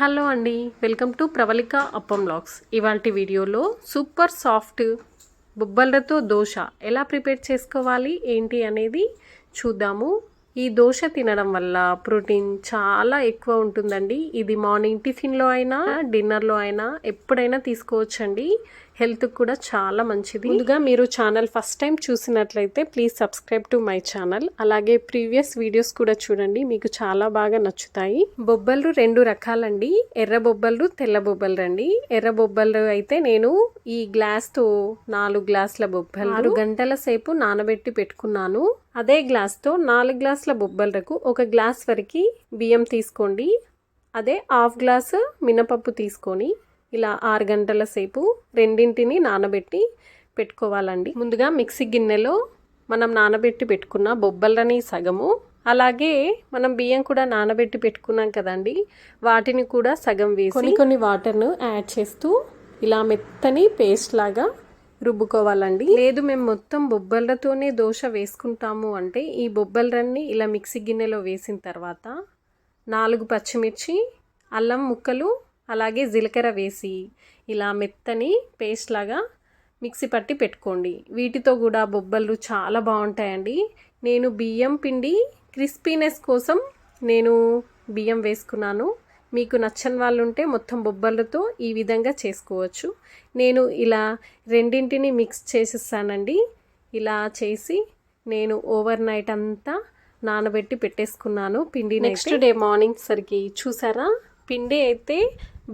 Hello అండి welcome to Pravalika Appam vlogs ఇవాళ వీడియోలో సూపర్ సాఫ్ట్ బొబ్బలతో దోశ ఎలా ప్రిపేర్ చేసుకోవాలి ఏంటి అనేది చూద్దాము. ఈ దోశ తినడం వల్ల ప్రోటీన్ చాలా ఎక్కువ ఉంటుందండి. ఇది మార్నింగ్ టిఫిన్లో అయినా డిన్నర్లో అయినా ఎప్పుడైనా తీసుకోవచ్చండి. హెల్త్ కూడా చాలా మంచిది. ముందుగా మీరు ఛానల్ ఫస్ట్ టైం చూసినట్లయితే please subscribe to my channel. అలాగే ప్రీవియస్ వీడియోస్ కూడా చూడండి. మీకు చాలా బాగా నచ్చుతాయి. బొబ్బలు రెండు రకాలండి. ఎర్ర బొబ్బలు తెల్ల బొబ్బలు అండి. ఎర్ర బొబ్బలు అయితే నేను ఈ గ్లాస్తో నాలుగు గ్లాసుల బొబ్బలు ఆరు గంటల సేపు నానబెట్టి పెట్టుకున్నాను. అదే గ్లాస్తో నాలుగు గ్లాసుల బొబ్బలకు ఒక గ్లాస్ వరకు బియ్యం తీసుకోండి. అదే హాఫ్ గ్లాసు మినపప్పు తీసుకొని ఇలా ఆరు గంటల సేపు రెండింటిని నానబెట్టి పెట్టుకోవాలండి. ముందుగా మిక్సీ గిన్నెలో మనం నానబెట్టి పెట్టుకున్న బొబ్బలని సగము అలాగే మనం బియ్యం కూడా నానబెట్టి పెట్టుకున్నాం కదండి వాటిని కూడా సగం వేసి కొన్ని కొన్ని వాటర్ను యాడ్ చేస్తూ ఇలా మెత్తని పేస్ట్ లాగా రుబ్బుకోవాలండి. లేదు మేము మొత్తం బొబ్బలతోనే దోశ వేసుకుంటాము అంటే ఈ బొబ్బలన్నీ ఇలా మిక్సీ గిన్నెలో వేసిన తర్వాత నాలుగు పచ్చిమిర్చి అల్లం ముక్కలు అలాగే జీలకర్ర వేసి ఇలా మెత్తని పేస్ట్ లాగా మిక్సీ పట్టి పెట్టుకోండి. వీటితో కూడా బొబ్బలు చాలా బాగుంటాయండి. నేను బియ్యం పిండి క్రిస్పీనెస్ కోసం నేను బియ్యం వేసుకున్నాను. మీకు నచ్చని వాళ్ళు ఉంటే మొత్తం బొబ్బలతో ఈ విధంగా చేసుకోవచ్చు. నేను ఇలా రెండింటిని మిక్స్ చేసేస్తానండి. ఇలా చేసి నేను ఓవర్ నైట్ అంతా నానబెట్టి పెట్టేసుకున్నాను పిండి నెక్స్ట్ డే మార్నింగ్ సరికి చూసారా? పిండి అయితే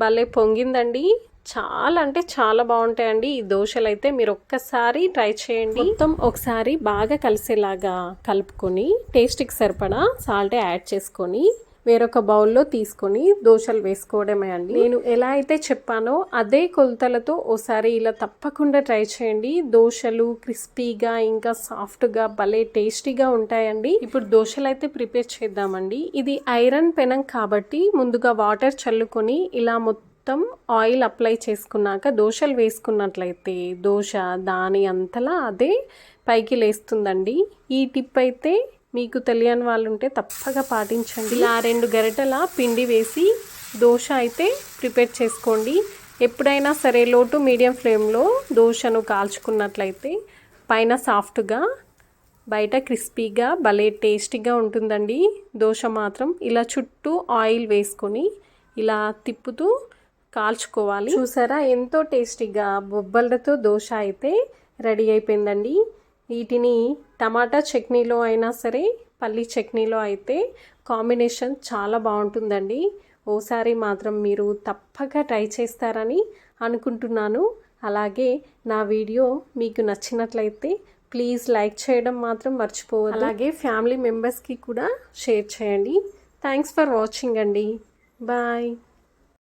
భలే పొంగిందండి. చాలా అంటే చాలా బాగుంటాయండి. ఈ దోశలు అయితే మీరు ఒక్కసారి ట్రై చేయండి. మొత్తం ఒకసారి బాగా కలిసేలాగా కలుపుకొని టేస్ట్కి సరిపడా సాల్ట్ యాడ్ చేసుకొని వేరొక బౌల్లో తీసుకొని దోశలు వేసుకోవడమే అండి. నేను ఎలా అయితే చెప్పానో అదే కొలతలతో ఓసారి ఇలా తప్పకుండా ట్రై చేయండి. దోశలు క్రిస్పీగా ఇంకా సాఫ్ట్గా భలే టేస్టీగా ఉంటాయండి. ఇప్పుడు దోశలు అయితే ప్రిపేర్ చేద్దామండి. ఇది ఐరన్ పెనం కాబట్టి ముందుగా వాటర్ చల్లుకొని ఇలా మొత్తం ఆయిల్ అప్లై చేసుకున్నాక దోశలు వేసుకున్నట్లయితే దోశ దాని అంతలా అదే పైకి లేస్తుందండి. ఈ టిప్ అయితే మీకు తెలియని వాళ్ళు ఉంటే తప్పగా పాటించండి. ఇలా రెండు గరిటెల పిండి వేసి దోశ అయితే ప్రిపేర్ చేసుకోండి. ఎప్పుడైనా సరే లో టు మీడియం ఫ్లేమ్లో దోశను కాల్చుకున్నట్లయితే పైన సాఫ్ట్గా బయట క్రిస్పీగా భలే టేస్టీగా ఉంటుందండి. దోశ మాత్రం ఇలా చుట్టూ ఆయిల్ వేసుకొని ఇలా తిప్పుతూ కాల్చుకోవాలి. చూసారా? ఎంతో టేస్టీగా బొబ్బలతో దోశ అయితే రెడీ అయిపోయిందండి. వీటిని టమాటా చట్నీలో అయినా సరే పల్లి చట్నీలో అయితే కాంబినేషన్ చాలా బాగుంటుందండి. ఓసారి మాత్రం మీరు తప్పక ట్రై చేస్తారని అనుకుంటున్నాను. అలాగే నా వీడియో మీకు నచ్చినట్లయితే ప్లీజ్ లైక్ చేయడం మాత్రం మర్చిపోవద్దు. అలాగే ఫ్యామిలీ మెంబర్స్కి కూడా షేర్ చేయండి. థ్యాంక్స్ ఫర్ వాచింగ్ అండి. బాయ్.